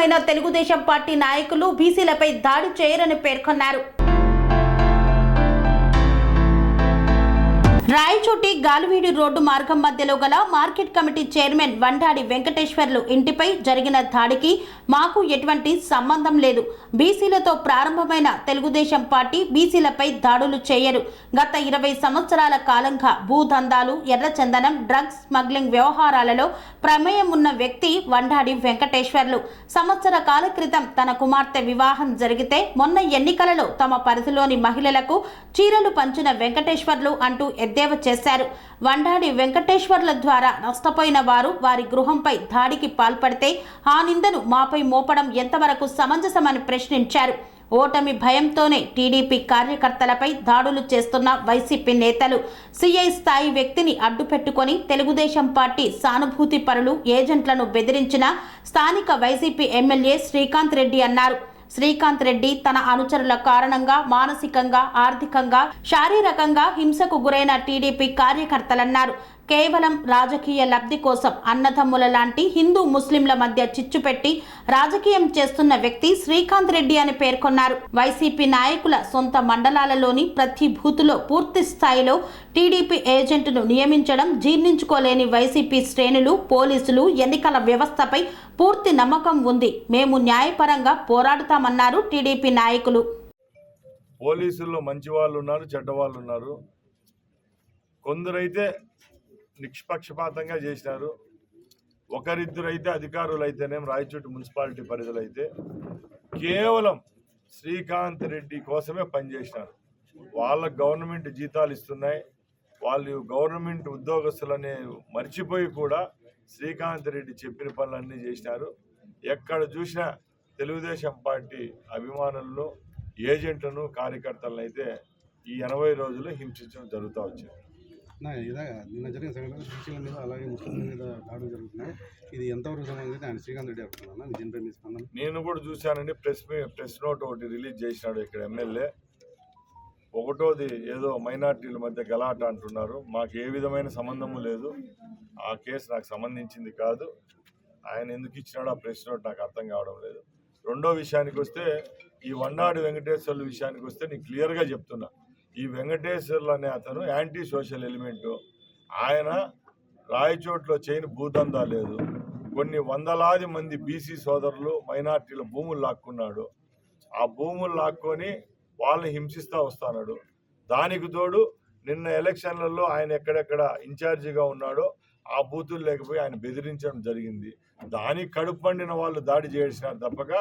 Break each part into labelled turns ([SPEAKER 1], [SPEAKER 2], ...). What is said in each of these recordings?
[SPEAKER 1] బీసీలతో Telugu Desam party నాయకులు బీసీలపై దాడి చేయరని పేర్కొన్నారు. రాయచోటి గాలివీడి రోడ్డు మార్గం మధ్యలో గల market committee chairman Vandadi Venkateswarlu ఇంటిపై జరిగిన దాడికి మాకు ఎటువంటి సంబంధం లేదు. బీసీలతో ప్రారంభమైన తెలుగుదేశం పార్టీ బీసీలపై దాడులు చేయరు. గత ఇరవై సంవత్సరాల కాలంగా భూదందాలు ఎర్రచందనం డ్రగ్స్ స్మగ్లింగ్ వ్యవహారాలలో ప్రమేయం ఉన్న వ్యక్తి వండాడి వెంకటేశ్వర్లు. సంవత్సర కాల క్రితం తన కుమార్తె వివాహం జరిగితే మొన్న ఎన్నికలలో తమ పరిధిలోని మహిళలకు చీరలు పంచిన వెంకటేశ్వర్లు అంటూ ఎద్దేవా చేశారు. వండాడి వెంకటేశ్వర్ల ద్వారా నష్టపోయిన వారు వారి గృహంపై దాడికి పాల్పడితే ఆ నిందను మాపై మోపడం ఎంతవరకు సమంజసమని ప్రశ్నించారు. ఓటమి భయంతోనే టీడీపీ కార్యకర్తలపై దాడులు చేస్తున్న వైసీపీ నేతలు సిఐ స్థాయి వ్యక్తిని అడ్డుపెట్టుకొని తెలుగుదేశం పార్టీ సానుభూతి పరులు ఏజెంట్లను బెదిరించిన స్థానిక వైసీపీ ఎమ్మెల్యే శ్రీకాంత్ రెడ్డి అన్నారు. శ్రీకాంత్ రెడ్డి తన అనుచరుల కారణంగా మానసికంగా ఆర్థికంగా శారీరకంగా హింసకు గురైన టీడీపీ కార్యకర్తలన్నారు. కేవలం రాజకీయ లబ్ధి కోసం అన్నదమ్ముల లాంటి హిందూ ముస్లింల మధ్య చిచ్చు పెట్టి రాజకీయం చేస్తున్న వ్యక్తి శ్రీకాంత్ రెడ్డి అని పేర్కొన్నారు. వైసీపీ నాయకుల సొంత మండలాలలోని ప్రతి బూతులో పూర్తి స్థాయిలో టీడీపీ ఏజెంట్ను నియమించడం జీర్ణించుకోలేని వైసీపీ శ్రేణులు పోలీసులు ఎన్నికల వ్యవస్థపై పూర్తి నమ్మకం ఉంది. మేము న్యాయపరంగా పోరాడుతామన్నారు టీడీపీ నాయకులు.
[SPEAKER 2] పోలీసుల్లో మంచి వాళ్ళు ఉన్నారు చెడ్డ వాళ్ళు ఉన్నారు. కొందరైతే నిష్పక్షపాతంగా చేసినారు. ఒకరిద్దరు అయితే అధికారులు అయితేనేం రాయచోటి మున్సిపాలిటీ పరిధిలో అయితే కేవలం శ్రీకాంత్ రెడ్డి కోసమే పనిచేసినారు. వాళ్ళ గవర్నమెంట్ జీతాలు ఇస్తున్నాయి. వాళ్ళు గవర్నమెంట్ ఉద్యోగస్తులనే మర్చిపోయి కూడా శ్రీకాంత్ రెడ్డి చెప్పిన పనులన్నీ చేసినారు. ఎక్కడ చూసినా తెలుగుదేశం పార్టీ అభిమానులను ఏజెంట్లను కార్యకర్తలను అయితే ఈ ఎనభై రోజులు హింసించడం జరుగుతూ వచ్చింది.
[SPEAKER 3] ఇదే నిన్న జరిగిన సంఘటన బీసీల మీద అలాగే ముస్లింల మీద దాడులు జరుగుతున్నాయి. ఇది ఎంతవరకు సంబంధించి ఆయన శ్రీకాంత్ రెడ్డి అనుకున్నాను దీనిపై మీ స్పందన?
[SPEAKER 2] నేను కూడా చూశానండి. ప్రెస్ ప్రెస్ నోట్ ఒకటి రిలీజ్ చేసినాడు ఇక్కడ ఎమ్మెల్యే. ఒకటోది ఏదో మైనార్టీల మధ్య గలాట అంటున్నారు. మాకు ఏ విధమైన సంబంధము లేదు. ఆ కేసు నాకు సంబంధించింది కాదు. ఆయన ఎందుకు ఇచ్చినాడో ఆ ప్రెస్ నోట్ నాకు అర్థం కావడం లేదు. రెండో విషయానికి వస్తే ఈ వండాడి వెంకటేశ్వర్లు విషయానికి వస్తే నేను క్లియర్గా చెప్తున్నా. ఈ వెంకటేశ్వర్లు అనే అతను యాంటీ సోషల్ ఎలిమెంట్. ఆయన రాయచోట్లో చేయని భూదందా లేదు. కొన్ని వందలాది మంది బీసీ సోదరులు మైనార్టీల భూములు లాక్కున్నాడు. ఆ భూములు లాక్కొని వాళ్ళని హింసిస్తూ వస్తున్నాడు దానికి తోడు నిన్న ఎలక్షన్లలో ఆయన ఎక్కడెక్కడ ఇన్ఛార్జిగా ఉన్నాడో ఆ బూతులు లేకపోయి ఆయన బెదిరించడం జరిగింది. దానికి కడుపు పండిన వాళ్ళు దాడి చేసినారు తప్పక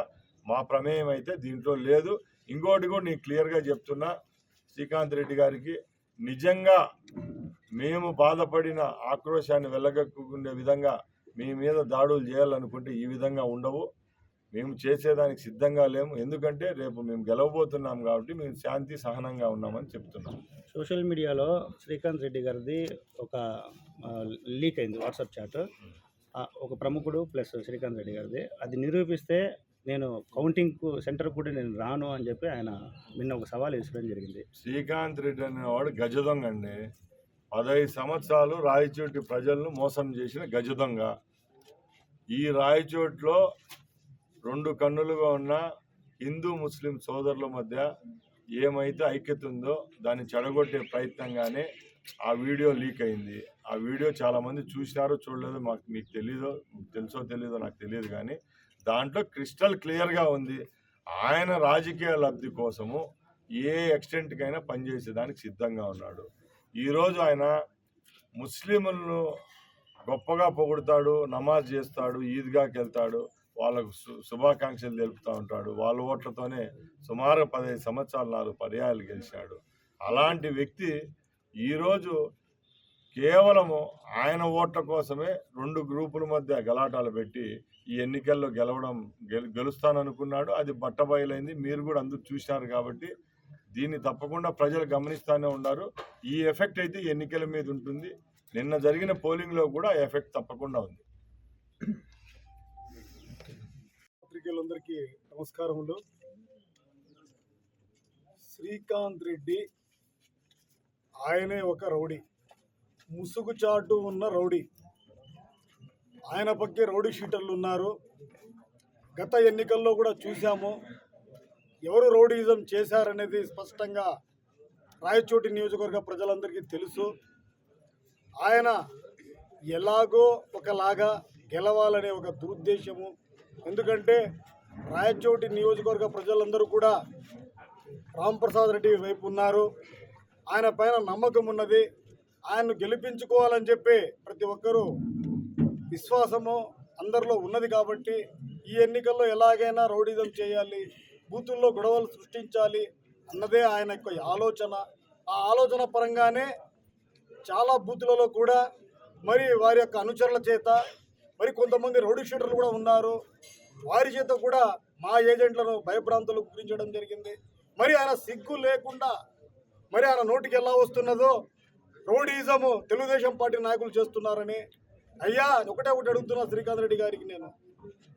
[SPEAKER 2] మా ప్రమేయం అయితే దీంట్లో లేదు. ఇంకోటి కూడా నేను క్లియర్గా చెప్తున్నా. శ్రీకాంత్ రెడ్డి గారికి నిజంగా మేము బాధపడిన ఆక్రోశాన్ని వెళ్ళగక్కునే విధంగా మీ మీద దాడులు చేయాలనుకుంటే ఈ విధంగా ఉండవు. మేము చేసేదానికి సిద్ధంగా లేము. ఎందుకంటే రేపు మేము గెలవబోతున్నాం కాబట్టి మేము శాంతి సహనంగా ఉన్నామని చెప్తున్నాం.
[SPEAKER 4] సోషల్ మీడియాలో శ్రీకాంత్ రెడ్డి గారిది ఒక లీక్ అయింది వాట్సాప్ చాట్. ఒక ప్రముఖుడు ప్లస్ శ్రీకాంత్ రెడ్డి గారిది. అది నిరూపిస్తే నేను కౌంటింగ్ సెంటర్ కూడా నేను రాను అని చెప్పి ఆయన నిన్న ఒక సవాల్ వేసుకోవడం జరిగింది.
[SPEAKER 2] శ్రీకాంత్ రెడ్డి అనేవాడు గజదొంగ అండి. పదహైదు సంవత్సరాలు రాయచోటి ప్రజలను మోసం చేసిన గజదొంగ ఈ రాయచోట్లో రెండు కన్నులుగా ఉన్న హిందూ ముస్లిం సోదరుల మధ్య ఏమైతే ఐక్యత ఉందో దాన్ని చెడగొట్టే ప్రయత్నంగానే ఆ వీడియో లీక్ అయింది. ఆ వీడియో చాలామంది చూసినారో చూడలేదో మాకు మీకు తెలీదో తెలుసో తెలీదో నాకు తెలియదు కానీ దాంట్లో క్రిస్టల్ క్లియర్గా ఉంది. ఆయన రాజకీయ లబ్ధి కోసము ఏ ఎక్స్టెంట్కైనా పనిచేసేదానికి సిద్ధంగా ఉన్నాడు. ఈరోజు ఆయన ముస్లింలను గొప్పగా పొగుడతాడు నమాజ్ చేస్తాడు ఈద్గాకి వెళ్తాడు వాళ్ళకు శుభాకాంక్షలు తెలుపుతూ ఉంటాడు. వాళ్ళ ఓట్లతోనే సుమారు పదహైదు సంవత్సరాలు నాలుగు పర్యాయాలు గెలిచాడు. అలాంటి వ్యక్తి ఈరోజు కేవలము ఆయన ఓట్ల కోసమే రెండు గ్రూపుల మధ్య గలాటాలు పెట్టి ఈ ఎన్నికల్లో గెలవడం గెలు గెలుస్తాననుకున్నాడు. అది బట్టబయలైంది. మీరు కూడా అందరూ చూసినారు కాబట్టి దీన్ని తప్పకుండా ప్రజలు గమనిస్తూనే ఉన్నారు. ఈ ఎఫెక్ట్ అయితే ఈ ఎన్నికల మీద ఉంటుంది. నిన్న జరిగిన పోలింగ్లో కూడా ఆ ఎఫెక్ట్ తప్పకుండా ఉంది.
[SPEAKER 5] పత్రికలందరికీ నమస్కారములు. శ్రీకాంత్ రెడ్డి ఆయనే ఒక రౌడీ. ముసుగు చాటు ఉన్న రౌడీ. ఆయన పక్కే రౌడీ షీటర్లు ఉన్నారు. గత ఎన్నికల్లో కూడా చూశాము. ఎవరు రౌడీజం చేశారనేది స్పష్టంగా రాయచోటి నియోజకవర్గ ప్రజలందరికీ తెలుసు. ఆయన ఎలాగో ఒకలాగా గెలవాలనే ఒక దురుద్దేశము. ఎందుకంటే రాయచోటి నియోజకవర్గ ప్రజలందరూ కూడా రాంప్రసాద్ రెడ్డి వైపు ఉన్నారు. ఆయన పైన నమ్మకం ఉన్నది. ఆయన్ను గెలిపించుకోవాలని చెప్పి ప్రతి ఒక్కరూ విశ్వాసము అందరిలో ఉన్నది కాబట్టి ఈ ఎన్నికల్లో ఎలాగైనా రౌడీజం చేయాలి బూతుల్లో గొడవలు సృష్టించాలి అన్నదే ఆయన యొక్క ఆలోచన. ఆ ఆలోచన పరంగానే చాలా బూతులలో కూడా మరి వారి యొక్క అనుచరుల చేత మరి కొంతమంది రౌడీ షీటర్లు కూడా ఉన్నారు. వారి చేత కూడా మా ఏజెంట్లను భయభ్రాంతులకు గురించడం జరిగింది. మరి ఆయన సిగ్గు లేకుండా మరి ఆయన నోటికి ఎలా వస్తున్నదో రౌడీజము తెలుగుదేశం పార్టీ నాయకులు చేస్తున్నారని అయ్యా ఒకటే ఒకటి అడుగుతున్నా శ్రీకాంత్ రెడ్డి గారికి నేను.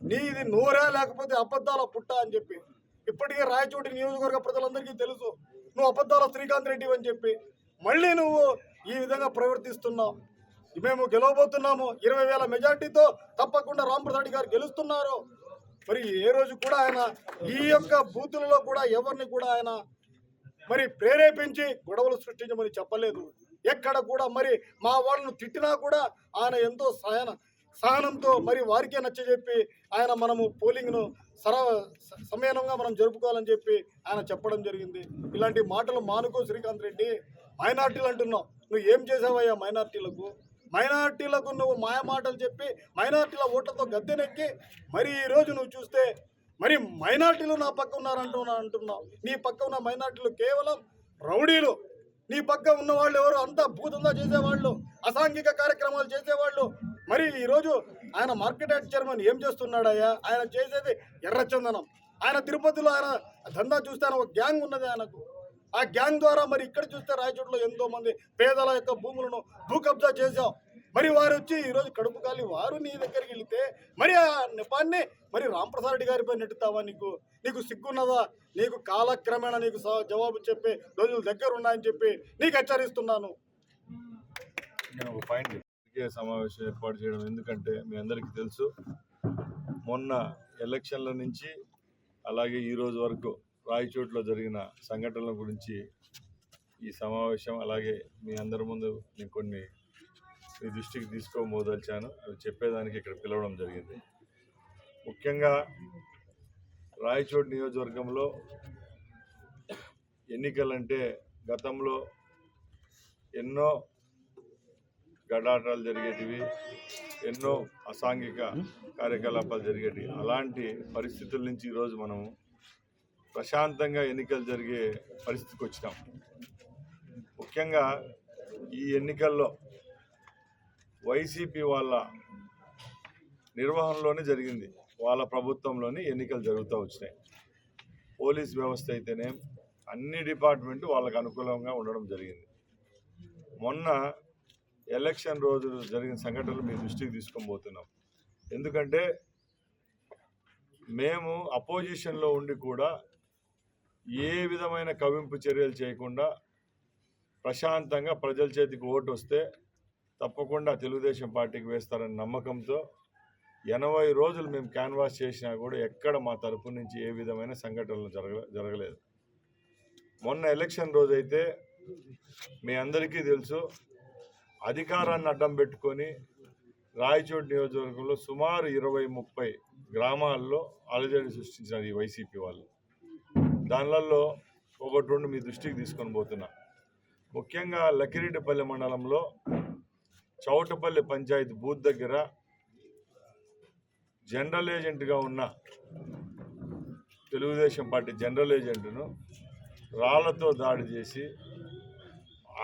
[SPEAKER 5] నీది నోరా లేకపోతే అబద్ధాల పుట్ట అని చెప్పి. ఇప్పటికే రాయచోటి నియోజకవర్గ ప్రజలందరికీ తెలుసు. నువ్వు అబద్ధాల శ్రీకాంత్ రెడ్డి అని చెప్పి. మళ్ళీ నువ్వు ఈ విధంగా ప్రవర్తిస్తున్నావు. మేము గెలవబోతున్నాము. ఇరవై వేల మెజార్టీతో తప్పకుండా రాంప్రసాద్ గారు గెలుస్తున్నారు. మరి ఏ రోజు కూడా ఆయన ఈ యొక్క బూతులలో కూడా ఎవరిని కూడా ఆయన మరి ప్రేరేపించి గొడవలు సృష్టించమని చెప్పలేదు. ఎక్కడ కూడా మరి మా వాళ్ళను తిట్టినా కూడా ఆయన ఎంతో సహన సహనంతో మరి వారికే నచ్చజెప్పి ఆయన మనము పోలింగ్ను సర సమయానంగా మనం జరుపుకోవాలని చెప్పి ఆయన చెప్పడం జరిగింది. ఇలాంటి మాటలు మానుకో శ్రీకాంత్ రెడ్డి. మైనార్టీలు అంటున్నావు. నువ్వు ఏం చేసావయ్యా మైనార్టీలకు? మైనార్టీలకు నువ్వు మాయ మాటలు చెప్పి మైనార్టీల ఓట్లతో గద్దెనెక్కి మరి ఈరోజు నువ్వు చూస్తే మరి మైనార్టీలు నా పక్క ఉన్నారంటున్నా అంటున్నావు. నీ పక్క ఉన్న మైనార్టీలు కేవలం రౌడీలు. నీ పక్క ఉన్న వాళ్ళు ఎవరు? అంతా భూతంగా చేసేవాళ్ళు అసాంఘిక కార్యక్రమాలు చేసేవాళ్ళు. మరి ఈరోజు ఆయన మార్కెట్ యార్డ్ చైర్మన్ ఏం చేస్తున్నాడయ్యా? ఆయన చేసేది ఎర్రచందనం ఆయన తిరుపతిలో ఆయన దందా చూస్తే ఒక గ్యాంగ్ ఉన్నది ఆయనకు. ఆ గ్యాంగ్ ద్వారా మరి ఇక్కడ చూస్తే రాయచోట్లో ఎంతో మంది పేదల యొక్క భూములను భూ కబ్జా మరి వారు వచ్చి ఈరోజు కడుపు కాలి వారు నీ దగ్గరికి వెళితే మరి ఆ నెపాన్ని మరి రాంప్రసాద్ రెడ్డి గారిపై నెట్టుతావా నీకు? నీకు సిగ్గున్నదా? నీకు కాలక్రమేణా నీకు జవాబు చెప్పే రోజులు దగ్గర ఉన్నాయని చెప్పి నీకు హెచ్చరిస్తున్నాను.
[SPEAKER 2] నేను ఒక పాయింట్ సమావేశం ఏర్పాటు చేయడం ఎందుకంటే మీ అందరికీ తెలుసు మొన్న ఎలక్షన్ల నుంచి అలాగే ఈరోజు వరకు రాయచోట్లో జరిగిన సంఘటనల గురించి ఈ సమావేశం అలాగే మీ అందరి ముందు నేను కొన్ని మీ దృష్టికి తీసుకోబోదలిచాను అవి చెప్పేదానికి ఇక్కడ పిలవడం జరిగింది. ముఖ్యంగా రాయచోటి నియోజకవర్గంలో ఎన్నికలంటే గతంలో ఎన్నో గడాటాలు జరిగేటివి ఎన్నో అసాంఘిక కార్యకలాపాలు జరిగేటివి. అలాంటి పరిస్థితుల నుంచి ఈరోజు మనము ప్రశాంతంగా ఎన్నికలు జరిగే పరిస్థితికి వచ్చినాం. ముఖ్యంగా ఈ ఎన్నికల్లో వైసీపీ వాళ్ళ నిర్వహణలోనే జరిగింది. వాళ్ళ ప్రభుత్వంలోని ఎన్నికలు జరుగుతూ వచ్చినాయి. పోలీస్ వ్యవస్థ అయితేనే అన్ని డిపార్ట్మెంట్ వాళ్ళకు అనుకూలంగా ఉండడం జరిగింది. మొన్న ఎలక్షన్ రోజు జరిగిన సంఘటనలు మీ దృష్టికి తీసుకొని పోతున్నాం. ఎందుకంటే మేము అపోజిషన్లో ఉండి కూడా ఏ విధమైన కవింపు చర్యలు చేయకుండా ప్రశాంతంగా ప్రజల చేతికి ఓటు వస్తే తప్పకుండా తెలుగుదేశం పార్టీకి వేస్తారనే నమ్మకంతో ఎనభై రోజులు మేము క్యాన్వాస్ చేసినా కూడా ఎక్కడ మా తరపు నుంచి ఏ విధమైన సంఘటనలు జరగ జరగలేదు. మొన్న ఎలక్షన్ రోజైతే మీ అందరికీ తెలుసు అధికారాన్ని అడ్డం పెట్టుకొని రాయచోటి నియోజకవర్గంలో సుమారు ఇరవై ముప్పై గ్రామాల్లో అలజడి సృష్టించినారు ఈ వైసీపీ వాళ్ళు. దానిలలో ఒకటి రెండు మీ దృష్టికి తీసుకొని పోతున్నా. ముఖ్యంగా లకిరెడ్డిపల్లి మండలంలో చౌటపల్లి పంచాయతీ బూత్ దగ్గర జనరల్ ఏజెంట్గా ఉన్న తెలుగుదేశం పార్టీ జనరల్ ఏజెంట్ను రాళ్ళతో దాడి చేసి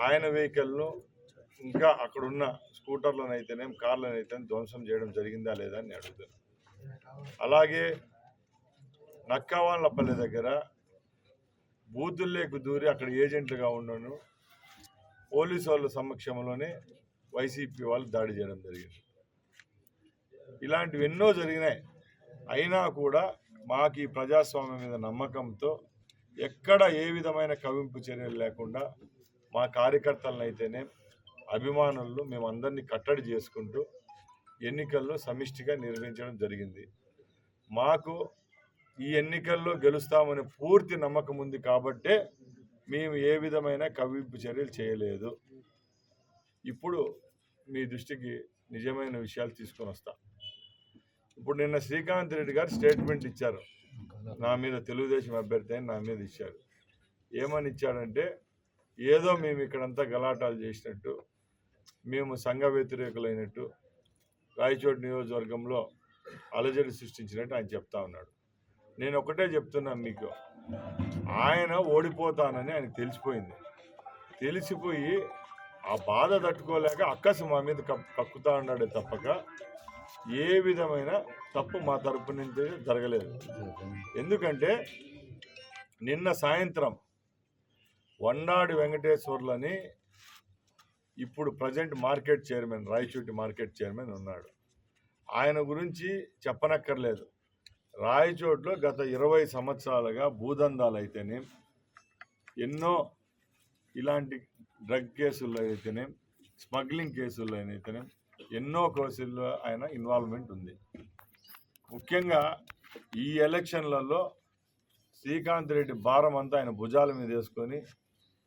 [SPEAKER 2] ఆయన వెహికల్ను ఇంకా అక్కడున్న స్కూటర్లను అయితేనేం ధ్వంసం చేయడం జరిగిందా లేదా అని అడుగుతాను. అలాగే నక్కావాళ్ళపల్లి దగ్గర బూతుల్లోకి దూరి అక్కడ ఏజెంట్లుగా ఉన్నాను. పోలీసు వాళ్ళ సమక్షంలోనే వైసీపీ వాళ్ళు దాడి చేయడం జరిగింది. ఇలాంటివి ఎన్నో జరిగినాయి. అయినా కూడా మాకు ఈ ప్రజాస్వామ్యం మీద నమ్మకంతో ఎక్కడ ఏ విధమైన కవింపు చర్యలు లేకుండా మా కార్యకర్తలను అయితేనే అభిమానులను మేమందరినీ కట్టడి చేసుకుంటూ ఎన్నికల్లో సమిష్టిగా నిర్వహించడం జరిగింది. మాకు ఈ ఎన్నికల్లో గెలుస్తామని పూర్తి నమ్మకం ఉంది కాబట్టే మేము ఏ విధమైన కవింపు చర్యలు చేయలేదు. ఇప్పుడు మీ దృష్టికి నిజమైన విషయాలు తీసుకొని వస్తా. ఇప్పుడు నిన్న శ్రీకాంత్ రెడ్డి గారు స్టేట్మెంట్ ఇచ్చారు. నా మీద తెలుగుదేశం అభ్యర్థి అని నా మీద ఇచ్చారు. ఏమని ఇచ్చాడంటే ఏదో మేము ఇక్కడంతా గలాటాలు చేసినట్టు మేము సంఘ వ్యతిరేకులైనట్టు రాయచోటి నియోజకవర్గంలో అలజడి సృష్టించినట్టు ఆయన చెప్తా ఉన్నాడు. నేను ఒకటే చెప్తున్నాను మీకు. ఆయన ఓడిపోతానని ఆయనకు తెలిసిపోయింది. తెలిసిపోయి ఆ బాధ తట్టుకోలేక అక్కసు మా మీద కక్కుతా ఉన్నాడే తప్పక. ఏ విధమైన తప్పు మా తరపు నుంచి జరగలేదు. ఎందుకంటే నిన్న సాయంత్రం వండాడి వెంకటేశ్వర్లని ఇప్పుడు present market chairman Rayachoti market chairman ఉన్నాడు. ఆయన గురించి చెప్పనక్కర్లేదు. రాయచోట్లో గత ఇరవై సంవత్సరాలుగా భూదందాలు అయితేనే ఎన్నో ఇలాంటి డ్రగ్ కేసుల్లో అయితేనే స్మగ్లింగ్ కేసుల్లో అయితేనే ఎన్నో కేసుల్లో ఆయన ఇన్వాల్వ్మెంట్ ఉంది. ముఖ్యంగా ఈ ఎలక్షన్లలో శ్రీకాంత్ రెడ్డి భారం అంతా ఆయన భుజాల మీద వేసుకొని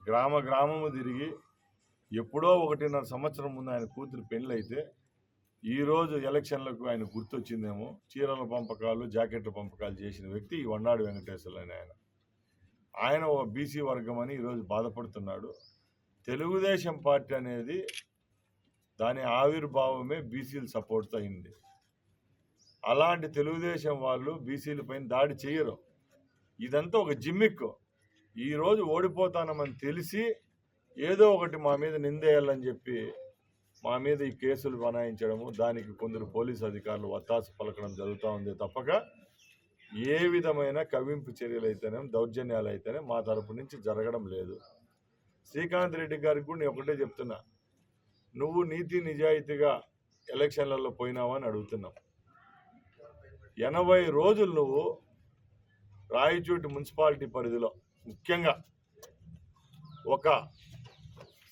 [SPEAKER 2] గ్రామ గ్రామము తిరిగి ఎప్పుడో ఒకటిన్నర సంవత్సరం ముందు ఆయన కూతురు పెళ్ళైతే ఈరోజు ఎలక్షన్లకు ఆయన గుర్తొచ్చిందేమో చీరల పంపకాలు జాకెట్ల పంపకాలు చేసిన వ్యక్తి ఈ వన్నాడు వెంకటేశ్వర్లు ఆయన. ఆయన ఓ బీసీ వర్గం అని ఈరోజు బాధపడుతున్నాడు. తెలుగుదేశం పార్టీ అనేది దాని ఆవిర్భావమే బీసీలు సపోర్ట్ అయింది. అలాంటి తెలుగుదేశం వాళ్ళు బీసీల పైన దాడి చేయరు. ఇదంతా ఒక జిమ్మిక్. ఈరోజు ఓడిపోతానమని తెలిసి ఏదో ఒకటి మా మీద నిందేయాలని చెప్పి మా మీద ఈ కేసులు బనాయించడము దానికి కొందరు పోలీసు అధికారులు వత్తాసు పలకడం జరుగుతూ ఉంది తప్పక. ఏ విధమైన కవింపు చర్యలు అయితేనే దౌర్జన్యాలు అయితేనే మా తరపు నుంచి జరగడం లేదు. శ్రీకాంత్ రెడ్డి గారికి కూడా నేను ఒకటే చెప్తున్నా. నువ్వు నీతి నిజాయితీగా ఎలక్షన్లలో పోయినావా అని అడుగుతున్నావు ఎనభై రోజులు నువ్వు రాయచోటి మున్సిపాలిటీ పరిధిలో ముఖ్యంగా ఒక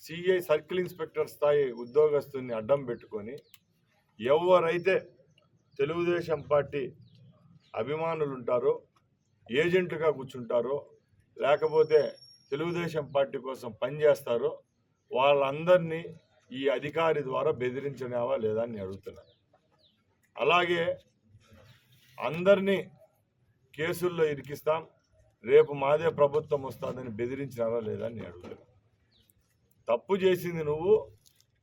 [SPEAKER 2] సిఐ సర్కిల్ ఇన్స్పెక్టర్ స్థాయి ఉద్యోగస్తుని అడ్డం పెట్టుకొని ఎవరైతే తెలుగుదేశం పార్టీ అభిమానులు ఉంటారో ఏజెంట్లుగా కూర్చుంటారో లేకపోతే తెలుగుదేశం పార్టీ కోసం పనిచేస్తారో వాళ్ళందరినీ ఈ అధికారి ద్వారా బెదిరించినావా లేదా అని అడుగుతున్నాను అడుగుతున్నా. అలాగే అందరినీ కేసుల్లో ఇరికిస్తాం రేపు మాదే ప్రభుత్వం వస్తుందని బెదిరించినారా లేదా అని అడుగుతున్నాను అడుగుతున్నా. తప్పు చేసింది నువ్వు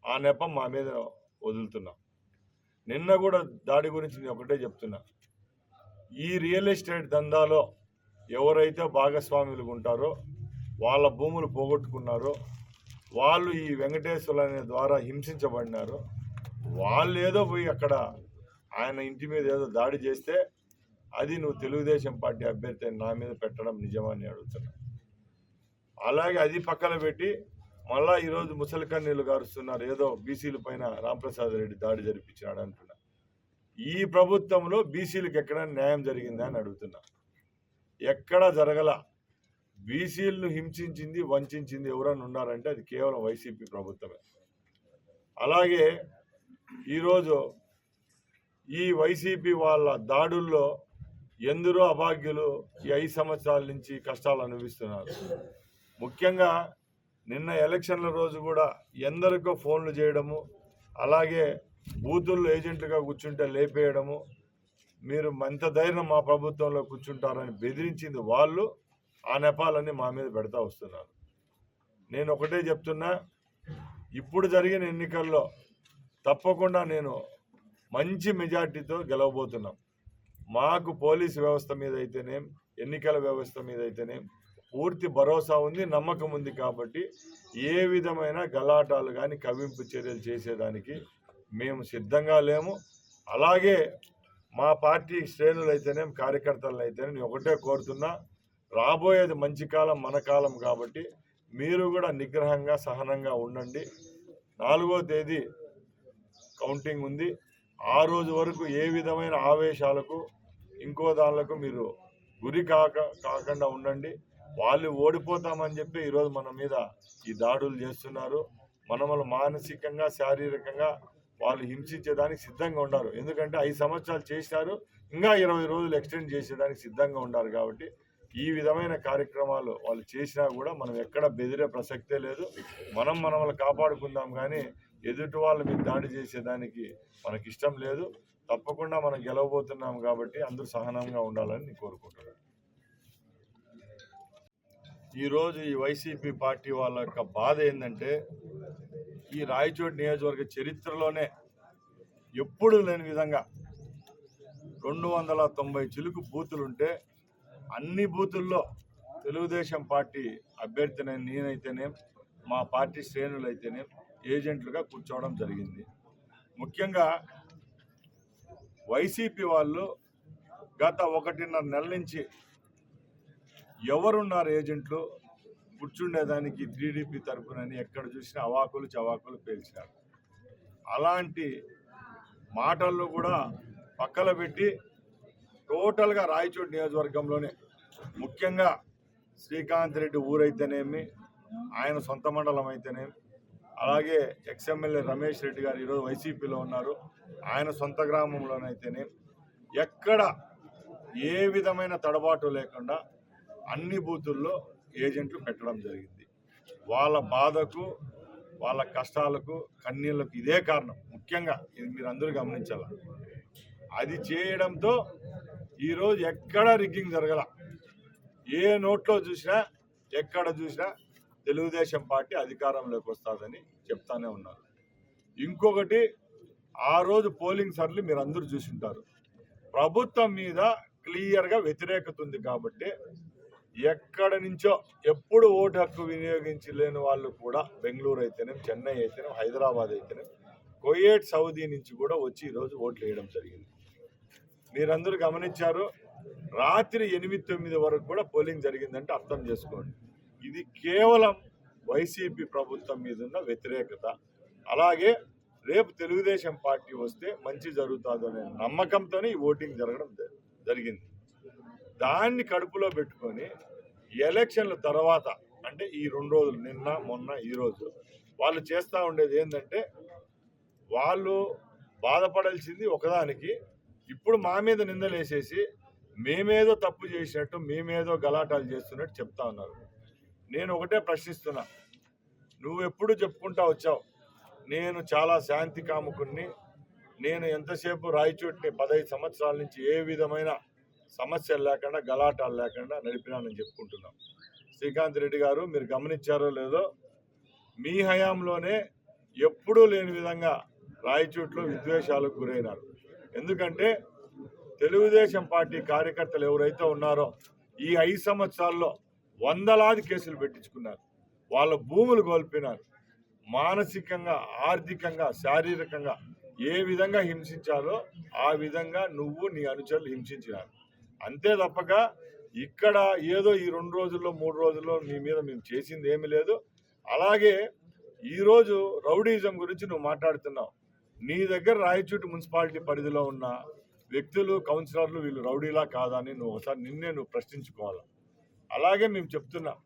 [SPEAKER 2] ఆ నెపం మా మీద వదులుతున్నావు నిన్న కూడా దాడి గురించి నేను ఒకటే చెప్తున్నా. ఈ రియల్ ఎస్టేట్ దందాలో ఎవరైతే భాగస్వాములు ఉంటారో వాళ్ళ భూములు పోగొట్టుకున్నారో వాళ్ళు ఈ వెంకటేశ్వర అనే ద్వారా హింసించబడినారు వాళ్ళు ఏదో పోయి అక్కడ ఆయన ఇంటి మీద ఏదో దాడి చేస్తే అది నువ్వు తెలుగుదేశం పార్టీ అభ్యర్థి నా మీద పెట్టడం నిజమని అడుగుతున్నా. అలాగే అది పక్కన పెట్టి మళ్ళా ఈరోజు ముసలికన్నీళ్ళు గారుస్తున్నారు ఏదో బీసీల పైన రాంప్రసాద్ రెడ్డి దాడి జరిపించినాడు అంటున్నా. ఈ ప్రభుత్వంలో బీసీలకు ఎక్కడ న్యాయం జరిగిందా అని అడుగుతున్నా. ఎక్కడా జరగల. బీసీలను హింసించింది వంచింది ఎవరైనా ఉన్నారంటే అది కేవలం వైసీపీ ప్రభుత్వమే. అలాగే ఈరోజు ఈ వైసీపీ వాళ్ళ దాడుల్లో ఎందరో అభాగ్యులు ఈ ఐదు సంవత్సరాల నుంచి కష్టాలు అనుభవిస్తున్నారు. ముఖ్యంగా నిన్న ఎలక్షన్ల రోజు కూడా ఎందరికో ఫోన్లు చేయడము అలాగే బూతుల్లో ఏజెంట్లుగా కూర్చుంటే లేపేయడము మీరు ఎంత ధైర్యం మా ప్రభుత్వంలో కూర్చుంటారని బెదిరించింది వాళ్ళు. ఆ నెపాలన్నీ మా మీద పెడతా వస్తున్నారు నేను ఒకటే చెప్తున్నా ఇప్పుడు జరిగిన ఎన్నికల్లో తప్పకుండా నేను మంచి మెజార్టీతో గెలవబోతున్నాం. మాకు పోలీసు వ్యవస్థ మీద అయితేనేం ఎన్నికల వ్యవస్థ మీద అయితేనేం పూర్తి భరోసా ఉంది నమ్మకం ఉంది కాబట్టి ఏ విధమైన గలాటాలు కానీ కవింపు చర్యలు చేసేదానికి మేము సిద్ధంగా లేము. అలాగే మా పార్టీ శ్రేణులు అయితేనేం కార్యకర్తలు అయితేనే నేను ఒకటే కోరుతున్నా రాబోయేది మంచి కాలం మన కాలం కాబట్టి మీరు కూడా నిగ్రహంగా సహనంగా ఉండండి. నాలుగో తేదీ కౌంటింగ్ ఉంది. ఆ రోజు వరకు ఏ విధమైన ఆవేశాలకు ఇంకో దానిలకు మీరు గురి కాక కాకుండా ఉండండి. వాళ్ళు ఓడిపోతామని చెప్పి ఈరోజు మన మీద ఈ దాడులు చేస్తున్నారు. మనమలు మానసికంగా శారీరకంగా వాళ్ళు హింసించేదానికి సిద్ధంగా ఉన్నారు ఎందుకంటే ఐదు సంవత్సరాలు చేసినారు ఇంకా ఇరవై రోజులు ఎక్స్టెండ్ చేసేదానికి సిద్ధంగా ఉన్నారు కాబట్టి ఈ విధమైన కార్యక్రమాలు వాళ్ళు చేసినా కూడా మనం ఎక్కడ బెదిరే ప్రసక్తే లేదు. మనం మనల్ని కాపాడుకుందాం కానీ ఎదుటి వాళ్ళ మీద దాడి చేసేదానికి మనకి ఇష్టం లేదు. తప్పకుండా మనం గెలవబోతున్నాం కాబట్టి అందరూ సహనంగా ఉండాలని నేను కోరుకుంటున్నాను. ఈరోజు ఈ వైసీపీ పార్టీ వాళ్ళ యొక్క బాధ ఏంటంటే ఈ రాయచోటి నియోజకవర్గ చరిత్రలోనే ఎప్పుడు లేని విధంగా రెండు వందల తొంభై చిలుకు బూతులుంటే అన్ని బూతుల్లో తెలుగుదేశం పార్టీ అభ్యర్థిని నేనైతేనే మా పార్టీ శ్రేణులు అయితేనే ఏజెంట్లుగా కూర్చోవడం జరిగింది. ముఖ్యంగా వైసీపీ వాళ్ళు గత ఒకటిన్నర నెల నుంచి ఎవరున్నారు ఏజెంట్లు? కూర్చుండేదానికి త్రీడీపీ తరపునని ఎక్కడ చూసినా అవాకులు చవాకులు పేల్చారు. అలాంటి మాటల్లో కూడా పక్కన పెట్టి టోటల్గా రాయచోటి నియోజకవర్గంలోనే ముఖ్యంగా శ్రీకాంత్ రెడ్డి ఊరైతేనేమి ఆయన సొంత మండలం అయితేనేమి అలాగే ఎక్స్ఎమ్మెల్యే రమేష్ రెడ్డి గారు ఈరోజు వైసీపీలో ఉన్నారు ఆయన సొంత గ్రామంలోనైతేనే ఎక్కడ ఏ విధమైన తడబాటు లేకుండా అన్ని బూతుల్లో ఏజెంట్లు పెట్టడం జరిగింది. వాళ్ళ బాధకు వాళ్ళ కష్టాలకు కన్నీళ్ళకు ఇదే కారణం. ముఖ్యంగా ఇది మీరు అందరూ గమనించాల. అది చేయడంతో ఈరోజు ఎక్కడ రిగ్గింగ్ జరగల. ఏ నోట్లో చూసినా ఎక్కడ చూసినా తెలుగుదేశం పార్టీ అధికారంలోకి వస్తుందని చెప్తానే ఉన్నారు. ఇంకొకటి ఆ రోజు పోలింగ్ సర్లు మీరు అందరూ చూసింటారు. ప్రభుత్వం మీద క్లియర్గా వ్యతిరేకత ఉంది కాబట్టి ఎక్కడ నుంచో ఎప్పుడు ఓటు హక్కు వినియోగించలేని వాళ్ళు కూడా బెంగళూరు అయితేనే చెన్నై అయితేనేం హైదరాబాద్ అయితేనేం కోయేట్ సౌదీ నుంచి కూడా వచ్చి ఈరోజు ఓట్లు వేయడం జరిగింది. మీరందరూ గమనించారు రాత్రి ఎనిమిది తొమ్మిది వరకు కూడా పోలింగ్ జరిగిందంటే అర్థం చేసుకోండి. ఇది కేవలం వైసీపీ ప్రభుత్వం మీద ఉన్న వ్యతిరేకత. అలాగే రేపు తెలుగుదేశం పార్టీ వస్తే మంచి జరుగుతుందనే నమ్మకంతోనే ఈ ఓటింగ్ జరగడం జ- జరిగింది. దాన్ని కడుపులో పెట్టుకొని ఎలక్షన్ల తర్వాత అంటే ఈ రెండు రోజులు నిన్న మొన్న ఈ వాళ్ళు చేస్తూ ఉండేది ఏంటంటే వాళ్ళు బాధపడాల్సింది ఒకదానికి ఇప్పుడు మా మీద నిందలేసేసి మేమేదో తప్పు చేసినట్టు మేమేదో గలాటాలు చేస్తున్నట్టు చెప్తా ఉన్నారు. నేను ఒకటే ప్రశ్నిస్తున్నా. నువ్వెప్పుడు చెప్పుకుంటా వచ్చావు? నేను చాలా శాంతి కాముకుని నేను ఎంతసేపు రాయచోటిని పదహైదు సంవత్సరాల నుంచి ఏ విధమైన సమస్యలు లేకుండా గలాటాలు లేకుండా నడిపినానని చెప్పుకుంటున్నాం. శ్రీకాంత్ రెడ్డి గారు మీరు గమనించారో లేదో మీ హయాంలోనే ఎప్పుడూ లేని విధంగా రాయచోట్లో విద్వేషాలకు గురైనారు. ఎందుకంటే తెలుగుదేశం పార్టీ కార్యకర్తలు ఎవరైతే ఉన్నారో ఈ ఐదు సంవత్సరాల్లో వందలాది కేసులు పెట్టించుకున్నారు. వాళ్ళ భూములు కోల్పోయినారు. మానసికంగా ఆర్థికంగా శారీరకంగా ఏ విధంగా హింసించాలో ఆ విధంగా నువ్వు నీ అనుచరులు హింసించినారు. అంతే తప్పక ఇక్కడ ఏదో ఈ రెండు రోజుల్లో మూడు రోజుల్లో నీ మీద మేము చేసింది ఏమీ లేదు. అలాగే ఈరోజు రౌడీజం గురించి నువ్వు మాట్లాడుతున్నావు. నీ దగ్గర రాయచూటి మున్సిపాలిటీ పరిధిలో ఉన్న వ్యక్తులు కౌన్సిలర్లు వీళ్ళు రౌడీలా కాదా అని నువ్వు ఒకసారి నిన్నే నువ్వు ప్రశ్నించుకోవాలి? అలాగే మేము చెప్తున్నాం.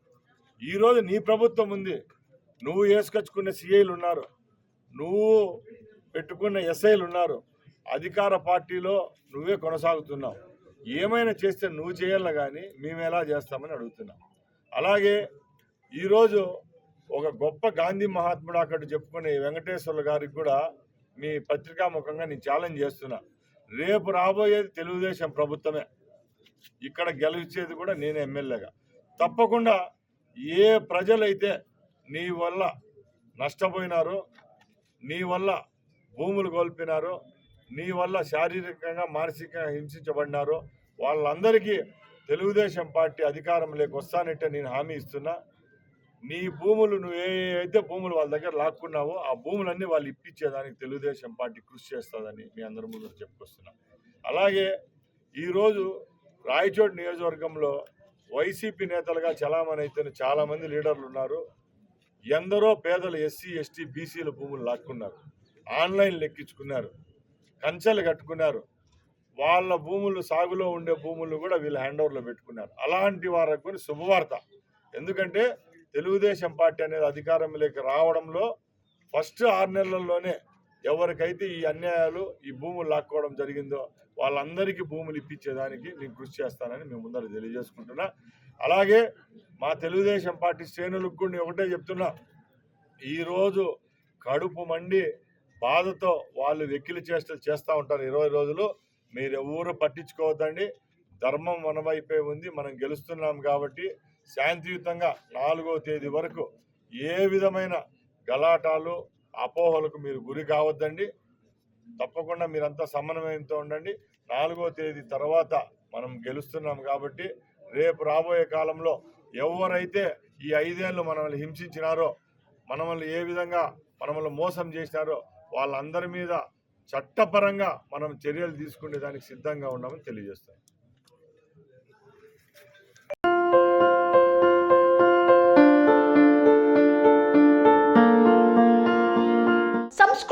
[SPEAKER 2] ఈరోజు నీ ప్రభుత్వం ఉంది. నువ్వు వేసుకొచ్చుకున్న సిఐలు ఉన్నారు. నువ్వు పెట్టుకున్న ఎస్ఐలు ఉన్నారు. అధికార పార్టీలో నువ్వే కొనసాగుతున్నావు. ఏమైనా చేస్తే నువ్వు చేయాలి కానీ మేము ఎలా చేస్తామని అడుగుతున్నాం. అలాగే ఈరోజు ఒక గొప్ప గాంధీ మహాత్ముడు అక్కడ చెప్పుకునే వెంకటేశ్వర్లు గారికి కూడా మీ పత్రికా ముఖంగా నేను ఛాలెంజ్ చేస్తున్నా. రేపు రాబోయేది తెలుగుదేశం ప్రభుత్వమే. ఇక్కడ గెలిచేది కూడా నేను ఎమ్మెల్యేగా. తప్పకుండా ఏ ప్రజలైతే నీ వల్ల నష్టపోయినారో నీ వల్ల భూములు కోల్పోయినారో నీ వల్ల శారీరకంగా మానసికంగా హింసించబడినారో వాళ్ళందరికీ తెలుగుదేశం పార్టీ అధికారంలోకి వస్తానంటే నేను హామీ ఇస్తున్నా. నీ భూములు నువ్వు ఏ అయితే భూములు వాళ్ళ దగ్గర లాక్కున్నావో ఆ భూములన్నీ వాళ్ళు ఇప్పించేదానికి తెలుగుదేశం పార్టీ కృషి చేస్తుందని మీ అందరి ముందు చెప్పుకొస్తున్నా. అలాగే ఈరోజు రాయచోటి నియోజకవర్గంలో వైసీపీ నేతలుగా చలామణి అయితే చాలామంది లీడర్లు ఉన్నారు. ఎందరో పేదలు ఎస్సీ ఎస్టీ బీసీల భూములు లాక్కున్నారు. ఆన్లైన్ లెక్కించుకున్నారు. కంచెలు కట్టుకున్నారు. వాళ్ళ భూములు సాగులో ఉండే భూములు కూడా వీళ్ళు హ్యాండ్ ఓవర్లో పెట్టుకున్నారు. అలాంటి వారికి శుభవార్త. ఎందుకంటే తెలుగుదేశం పార్టీ అనేది అధికారంలోకి రావడంలో ఫస్ట్ ఆరు నెలల్లోనే ఎవరికైతే ఈ అన్యాయాలు ఈ భూములు లాక్కోవడం జరిగిందో వాళ్ళందరికీ భూములు ఇప్పించేదానికి నేను కృషి చేస్తానని మేము ముందర తెలియజేసుకుంటున్నా. అలాగే మా తెలుగుదేశం పార్టీ శ్రేణులకు కూడా నేను ఒకటే చెప్తున్నా. ఈరోజు కడుపు మండి బాధతో వాళ్ళు వెక్కిలి చేష్టలు చేస్తూ ఉంటారు ఇరవై రోజులు. మీరు ఎవరు పట్టించుకోవద్దండి. ధర్మం మన వైపే ఉంది. మనం గెలుస్తున్నాం కాబట్టి శాంతియుతంగా నాలుగో తేదీ వరకు ఏ విధమైన గలాటాలు అపోహలకు మీరు గురి కావద్దండి. తప్పకుండా మీరంతా సమన్వయంతో ఉండండి. నాలుగో తేదీ తర్వాత మనం గెలుస్తున్నాం కాబట్టి రేపు రాబోయే కాలంలో ఎవరైతే ఈ ఐదేళ్ళు మనల్ని హింసించినారో మనల్ని ఏ విధంగా మనల్ని మోసం చేసినారో వాళ్ళందరి మీద చట్టపరంగా మనం చర్యలు తీసుకునే దానికి సిద్ధంగా ఉన్నామని తెలియజేస్తాం